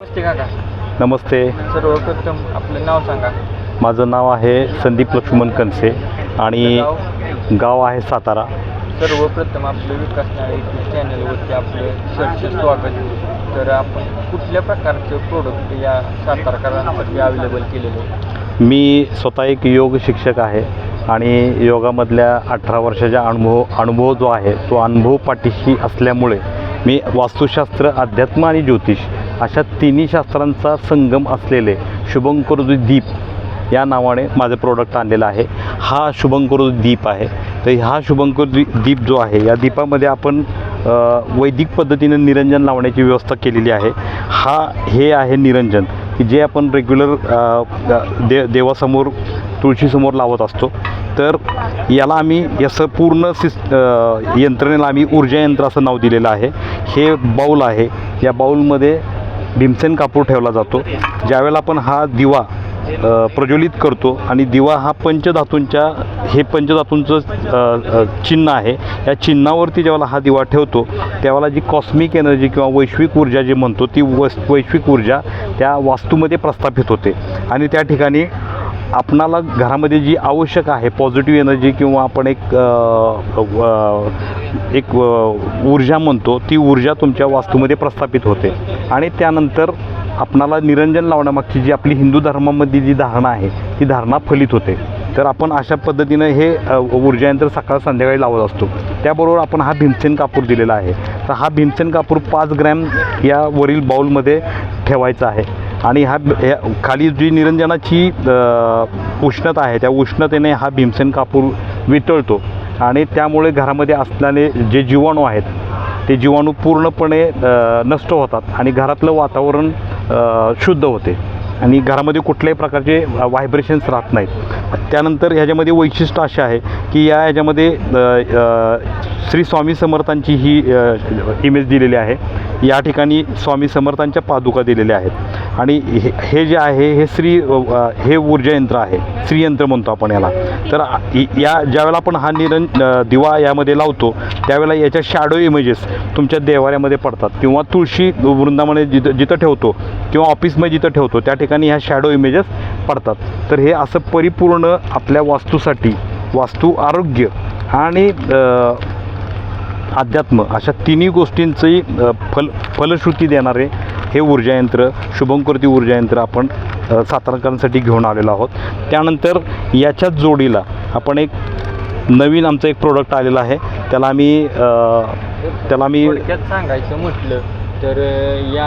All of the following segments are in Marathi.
नमस्ते काका. नमस्ते. सर्वप्रथम आपलं नाव सांगा. माझं नाव आहे संदीप लक्ष्मण कनसे आणि गाव? आहे सातारा. सर्वप्रथम आपलं विकास यूट्यूब चॅनलवरती आपलं सरचे स्वागत. तर आपण कुठल्या प्रकारचं प्रोडक्ट या सातारकरांसाठी अवेलेबल केलेलं मी स्वतः एक योग शिक्षक आहे आणि योगामधल्या अठरा वर्षाचा अनुभव अनुभव जो आहे तो अनुभव पाठीशी असल्यामुळे मी वास्तुशास्त्र अध्यात्म आणि ज्योतिष अशा तिन्ही शास्त्रांचा संगम असलेले शुभंकरोजी दीप या नावाने माझं प्रोडक्ट आणलेलं आहे. हा शुभंकर दीप आहे. तर हा शुभंकर दी दीप जो आहे या दीपामध्ये आपण वैदिक पद्धतीनं निरंजन लावण्याची व्यवस्था केलेली आहे. हा हे आहे निरंजन की जे आपण रेग्युलर दे देवासमोर तुळशीसमोर लावत असतो. तर याला आम्ही याचं पूर्ण सिस यंत्रणेला आम्ही ऊर्जा यंत्र असं नाव दिलेलं आहे. हे बाऊल आहे. या बाऊलमध्ये भीमसेन कापूर ठेवला जातो. ज्यावेळेला आपण हा दिवा प्रज्वलित करतो आणि दिवा हा पंचधातूंच्या हे पंचधातूंचं चिन्ह आहे. या चिन्हावरती ज्यावेळेला हा दिवा ठेवतो त्यावेळेला जी कॉस्मिक एनर्जी किंवा वैश्विक ऊर्जा जी म्हणतो ती वस वैश्विक ऊर्जा त्या वास्तूमध्ये प्रस्थापित होते. आणि त्या ठिकाणी आपणाला घरामध्ये जी आवश्यक आहे पॉझिटिव्ह एनर्जी किंवा आपण एक एक व- ऊर्जा म्हणतो ती ऊर्जा तुमच्या वास्तूमध्ये प्रस्थापित होते. आणि त्यानंतर आपणाला निरंजन लावण्यामागची जी आपली हिंदू धर्मामध्ये जी धारणा आहे ती धारणा फलित होते. तर आपण अशा पद्धतीनं हे ऊर्जायंत्र ऊर्जा यंत्र सकाळ संध्याकाळी लावत असतो. त्याबरोबर आपण हा भीमसेन कापूर दिलेला आहे. तर हा भीमसेन कापूर पाच ग्रॅम या वरील बाऊलमध्ये ठेवायचा आहे. आणि हा ह्या खाली जी निरंजनाची उष्णता आहे त्या उष्णतेने हा भीमसेन कापूर वितळतो. आणि त्यामुळे घरामध्ये असणारे जे जीवाणू आहेत ते जीवाणू पूर्णपणे नष्ट होतात आणि घरातलं वातावरण शुद्ध होते. आणि घरामध्ये कुठल्याही प्रकारचे व्हायब्रेशन्स राहत नाहीत. त्यानंतर ह्याच्यामध्ये वैशिष्ट्य असे आहे की या ह्याच्यामध्ये श्री स्वामी समर्थांची ही इमेज दिलेली आहे. या ठिकाणी स्वामी समर्थांच्या पादुका दिलेल्या आहेत. आणि हे हे जे आहे हे श्री हे ऊर्जा यंत्र आहे. श्रीयंत्र म्हणतो आपण याला. तर इ- या ज्यावेळेला आपण हा निरं दिवा यामध्ये लावतो त्यावेळेला याच्या शॅडो इमेजेस तुमच्या देवाऱ्यामध्ये पडतात. किंवा तुळशी वृंदामध्ये जिथं जिथं ठेवतो किंवा ऑफिसमध्ये जिथं ठेवतो त्या ठिकाणी ह्या शॅडो इमेजेस पडतात. तर हे असं परिपूर्ण आपल्या वास्तूसाठी वास्तू आरोग्य आणि अध्यात्म अशा तिन्ही गोष्टींचंही फल फलश्रुती देणारे हे ऊर्जायंत्र शुभंकृती ऊर्जायंत्र आपण सातारकरांसाठी घेऊन आलेलो आहोत. त्यानंतर याच्याच जोडीला आपण एक नवीन आमचं एक प्रोडक्ट आलेलं आहे. त्याला आम्ही त्याला आम्ही सांगायचं म्हटलं तर या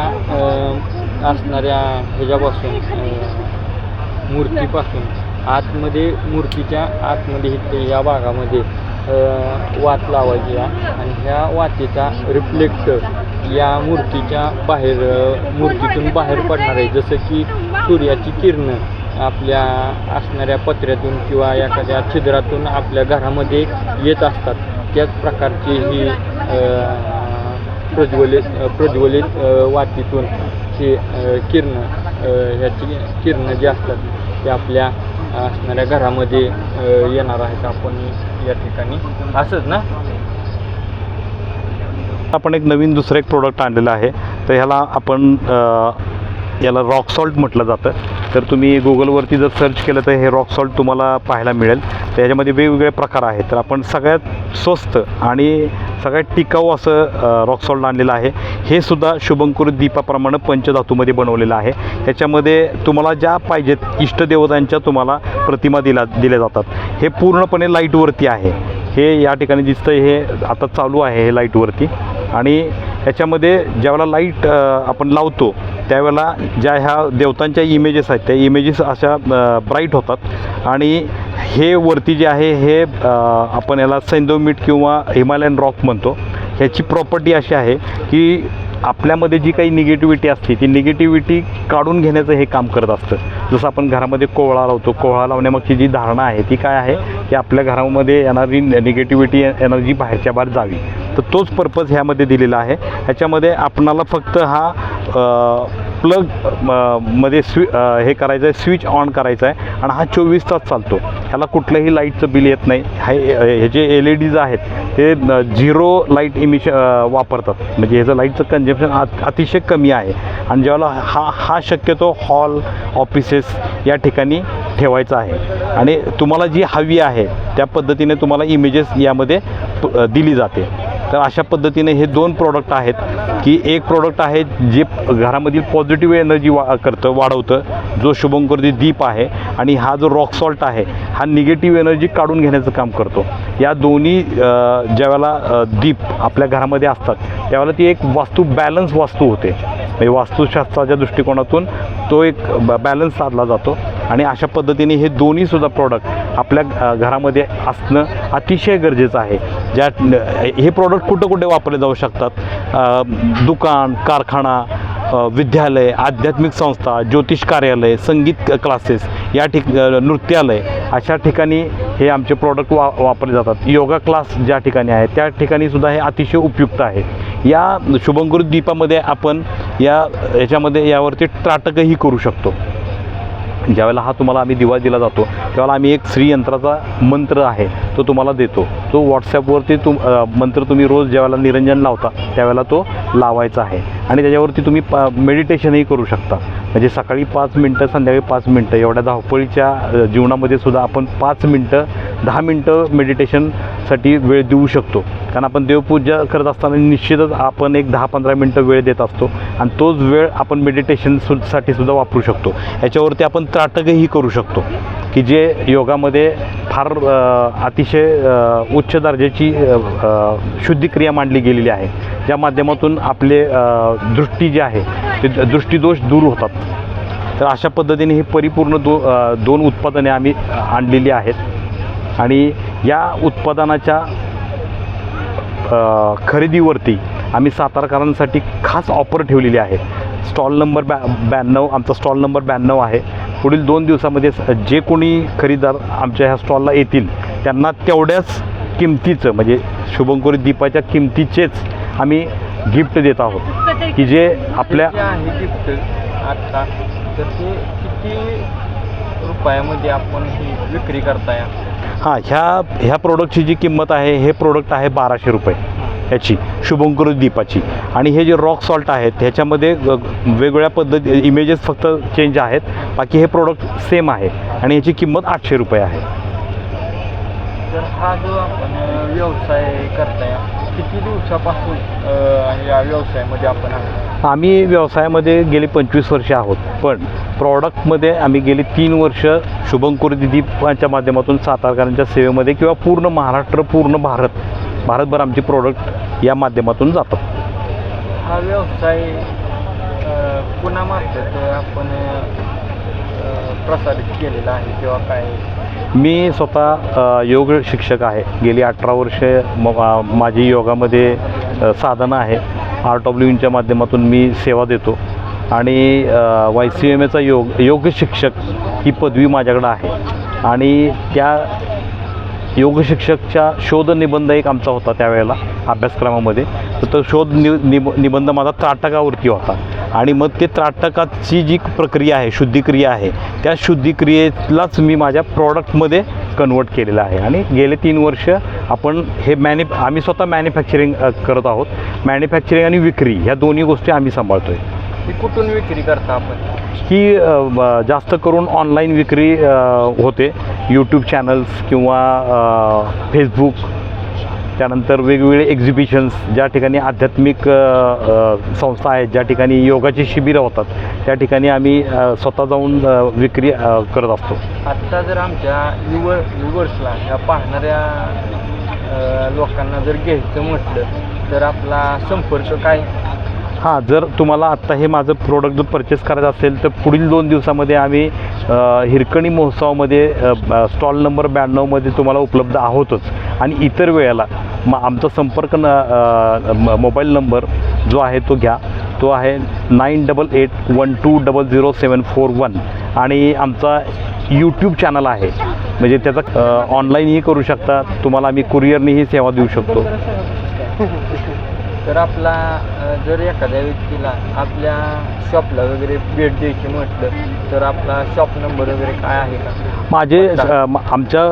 असणाऱ्या ह्याच्यापासून मूर्तीपासून आतमध्ये मूर्तीच्या आतमध्ये या भागामध्ये वात लावायची आणि ह्या वातीचा रिफ्लेक्टर या मूर्तीच्या बाहेर मूर्तीतून बाहेर पडणार आहे. जसं की सूर्याची किरणं आपल्या असणाऱ्या पत्र्यातून किंवा एखाद्या छिद्रातून आपल्या घरामध्ये येत असतात. त्याच प्रकारची ही प्रज्वलित प्रज्वलित वातीतून ही किरण किरणं ह्याची किरणं जी असतात ते आपल्या असणाऱ्या घरामध्ये येणार आहेत. आपण या ठिकाणी. असंच ना? आपण एक नवीन दुसरं एक प्रोडक्ट आणलेलं आहे. तर ह्याला आपण याला रॉक सॉल्ट म्हटलं जातं. तर तुम्ही गुगलवरती जर सर्च केलं तर हे रॉक सॉल्ट तुम्हाला पाहायला मिळेल. तर ह्याच्यामध्ये वेगवेगळे प्रकार आहेत. तर आपण सगळ्यात स्वस्त आणि सगळ्यात टिकाऊ असं रॉक सॉल्ट आणलेलं आहे. हे सुद्धा शुभंकुर दीपाप्रमाणे पंचधातूमध्ये बनवलेलं आहे. त्याच्यामध्ये तुम्हाला ज्या पाहिजेत इष्टदेवतांच्या तुम्हाला प्रतिमा दिला दिल्या जातात. हे पूर्णपणे लाईटवरती आहे. हे या ठिकाणी दिसतं हे आता चालू आहे हे लाईटवरती. आणि याच्यामध्ये ज्यावेळेला लाइट आपण लावतो त्यावेळेला ज्या ह्या देवतांच्या इमेजेस आहेत त्या इमेजेस अशा ब्राईट होतात. आणि हे वरती जे आहे हे आपण याला सैंदव किंवा हिमालयन रॉक म्हणतो. ह्याची प्रॉपर्टी अशी आहे की आपल्यामध्ये जी काही निगेटिव्हिटी असते ती निगेटिव्हिटी काढून घेण्याचं हे काम करत असतं. जसं आपण घरामध्ये कोहळा लावतो कोहळा लावण्यामागची जी धारणा आहे ती काय आहे? की आपल्या घरामध्ये येणारी निगेटिव्हिटी एनर्जी बाहेरच्या बाहेर जावी. तर तोच पर्पज ह्यामध्ये दिलेला आहे. ह्याच्यामध्ये आपणाला फक्त हा प्लगमध्ये स्वी हे करायचं आहे स्विच ऑन करायचं आहे आणि हा चोवीस तास चालतो. ह्याला कुठलंही लाईटचं बिल येत नाही. हा हे जे एल ई डीज आहेत ते झिरो लाइट इमिश वापरतात. म्हणजे ह्याचं लाईटचं कंजम्पशन अतिशय कमी आहे. आणि ज्यावेळेला हा हा शक्यतो हॉल ऑफिसेस या ठिकाणी ठेवायचा आहे. आणि तुम्हाला जी हवी आहे त्या पद्धतीने तुम्हाला इमेजेस यामध्ये प- दिली जाते. तर अशा पद्धतीने हे दोन प्रोडक्ट आहेत की एक प्रोडक्ट आहे जे घरामधील पॉझिटिव्ह एनर्जी वा करतं वाढवतं जो शुभंकरजी दीप आहे आणि हा जो रॉक सॉल्ट आहे हा निगेटिव्ह एनर्जी काढून घेण्याचं काम करतो. या दोन्ही ज्यावेळेला दीप आपल्या घरामध्ये असतात त्यावेळेला ती एक वास्तू बॅलन्स वास्तू होते. म्हणजे वास्तुशास्त्राच्या दृष्टिकोनातून तो एक बॅलन्स साधला जातो. आणि अशा पद्धतीने हे दोन्हीसुद्धा प्रॉडक्ट आपल्या घरामध्ये असणं अतिशय गरजेचं आहे. ज्या हे प्रॉडक्ट कुठं कुठे वापरले जाऊ शकतात? दुकान कारखाना विद्यालय आध्यात्मिक संस्था ज्योतिष कार्यालय संगीत क्लासेस या ठिक नृत्यालय अशा ठिकाणी हे आमचे प्रॉडक्ट वा वापरले जातात. योगा क्लास ज्या ठिकाणी आहे त्या ठिकाणी सुद्धा हे अतिशय उपयुक्त आहे. या शुभंकरू दीपामध्ये आपण या याच्यामध्ये यावरती त्राटकही करू शकतो. ज्यावेळेला हा तुम्हाला आम्ही दिवा दिला जातो त्यावेळेला आम्ही एक श्रीयंत्राचा मंत्र आहे तो तुम्हाला देतो. तो व्हॉट्सॲपवरती तुम मंत्र तुम्ही रोज ज्यावेळेला निरंजन लावता त्यावेळेला तो लावायचा आहे. आणि त्याच्यावरती तुम्ही प मेडिटेशनही करू शकता. म्हणजे सकाळी पाच मिनटं संध्याकाळी पाच मिनटं एवढ्या धावपळीच्या जीवनामध्ये सुद्धा आपण पाच मिनटं दहा मिनटं मेडिटेशन साठी वेळ देऊ शकतो. कारण आपण देवपूजा करत असताना निश्चितच आपण एक दहा पंधरा मिनटं वेळ देत असतो. आणि तोच वेळ आपण मेडिटेशन सु साठी सुद्धा वापरू शकतो. याच्यावरती आपण त्राटकही करू शकतो. की जे योगामध्ये फार अतिशय उच्च दर्जाची शुद्धिक्रिया मांडली गेलेली आहे. ज्या माध्यमातून आपले दृष्टी जी आहे ते दृष्टिदोष दूर होतात. तर अशा पद्धतीने ही परिपूर्ण दो दोन उत्पादने आम्ही आणलेली आहेत. आणि या उत्पादनाच्या खरेदीवरती आम्ही सातारकरांसाठी खास ऑफर ठेवलेली आहे. स्टॉल नंबर ब्या ब्याण्णव आमचा स्टॉल नंबर ब्याण्णव आहे. पुढील दोन दिवसामध्ये जे कोणी खरेदीदार आमच्या ह्या स्टॉलला येतील त्यांना तेवढ्याच किमतीचं म्हणजे शुभंकरी दीपाच्या किमतीचेच आम्ही गिफ्ट देत आहोत. की जे आपल्या गिफ्ट आता तर ते किती रुपयामध्ये आपण ही विक्री करताय? हां ह्या ह्या प्रोडक्टची जी किंमत आहे हे प्रोडक्ट आहे बाराशे रुपये. ह्याची शुभंकरू दीपाची. आणि हे जे रॉक सॉल्ट आहेत ह्याच्यामध्ये वेगवेगळ्या पद्धती इमेजेस फक्त चेंज आहेत. बाकी हे प्रोडक्ट सेम आहे. आणि ह्याची किंमत आठशे रुपये आहे. तर हा जो आपण व्यवसाय करताय किती दिवसापासून अ, या व्यवसायामध्ये आपण आहोत? आम्ही व्यवसायामध्ये गेली पंचवीस वर्षे आहोत पण प्रॉडक्टमध्ये आम्ही गेली तीन वर्ष शुभंकुर दीपाच्या माध्यमातून सातारकरांच्या सेवेमध्ये किंवा पूर्ण महाराष्ट्र पूर्ण भारत भारतभर आमचे प्रोडक्ट या माध्यमातून जातात. हा व्यवसाय अ, कुणामार्फत आपण अ, प्रसारित केलेला आहे किंवा काय? मी स्वतः योग शिक्षक आहे. गेली अठरा वर्षे म माझी योगामध्ये अ, साधना आहे. आर डब्ल्यू ईनच्या माध्यमातून मी सेवा देतो. आणि वाय सी एम एचा योग योग शिक्षक ही पदवी माझ्याकडं आहे. आणि त्या योग शिक्षकच्या शोध निबंध एक आमचा होता त्यावेळेला अभ्यासक्रमामध्ये. तर तो शोध नि निब निबंध माझा त्राटकावरती होता. आणि मग ते त्राटकाची जी प्रक्रिया आहे शुद्धिक्रिया आहे त्या शुद्धिक्रियेलाच मी माझ्या प्रॉडक्टमध्ये कन्वर्ट केलेलं आहे. आणि गेले तीन वर्ष आपण हे मॅन्यु आम्ही स्वतः मॅन्युफॅक्चरिंग करत आहोत. मॅन्युफॅक्चरिंग आणि विक्री ह्या दोन्ही गोष्टी आम्ही सांभाळतो आहे ही कुठून विक्री करता आपण? ही जास्त करून ऑनलाईन विक्री होते. यूट्यूब चॅनल्स किंवा फेसबुक त्यानंतर वेगवेगळे एक्झिबिशन्स ज्या ठिकाणी आध्यात्मिक संस्था आहेत ज्या ठिकाणी योगाची शिबिरं होतात त्या ठिकाणी आम्ही स्वतः जाऊन विक्री करत असतो. आत्ता जर आमच्या युवर युवर्सला या पाहणाऱ्या लोकांना जर घ्यायचं म्हटलं तर आपला संपर्क काय? हां जर तुम्हाला आत्ता हे माझं प्रोडक्ट जर परचेस करायचं असेल तर पुढील दोन दिवसामध्ये आम्ही हिरकणी महोत्सवामध्ये स्टॉल नंबर ब्याण्णवमध्ये तुम्हाला उपलब्ध आहोतच. आणि इतर वेळेला मग आमचा संपर्क न म- मोबाईल नंबर जो आहे तो घ्या. तो आहे nine double eight one two double zero seven four one आणि आमचा यूट्यूब चॅनल आहे. म्हणजे त्याचा ऑनलाईनही करू शकता. तुम्हाला आम्ही कुरिअरनीही सेवा देऊ शकतो. तर आपला जर एखाद्या व्यक्तीला आपल्या शॉपला वगैरे भेट द्यायची म्हटलं तर आपला शॉप नंबर वगैरे काय आहे का? माझे आमच्या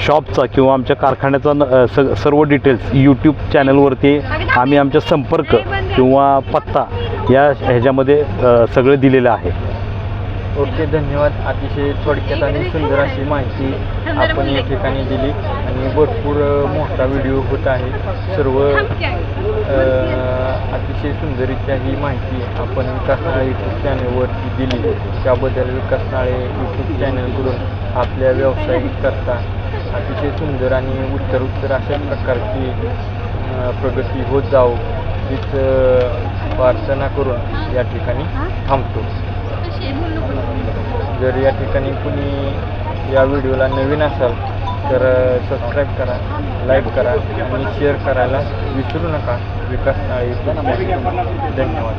शॉपचा किंवा आमच्या कारखान्याचा स सर्व डिटेल्स यूट्यूब चॅनलवरती आम्ही आमचा संपर्क किंवा पत्ता या ह्याच्यामध्ये सगळं दिलेलं आहे. ओके धन्यवाद. अतिशय थोडक्यात आणि सुंदर अशी माहिती आपण या ठिकाणी दिली. आणि भरपूर मोठा व्हिडिओ होत आहे. सर्व अतिशय सुंदररित्या ही माहिती आपण विकास यूट्यूब चॅनलवरती दिली. त्याबद्दल विकासनाळे यूट्यूब चॅनलकडून आपल्या व्यावसायिक करता अतिशय सुंदर आणि उत्तर उत्तर अशा प्रकारची प्रगती होत जावो हीच प्रार्थना करून या ठिकाणी थांबतो. जर या ठिकाणी कुणी या व्हिडिओला नवीन असाल तर सबस्क्राईब करा लाईक करा आणि शेअर करायला विसरू नका. विकास नाळे धन्यवाद.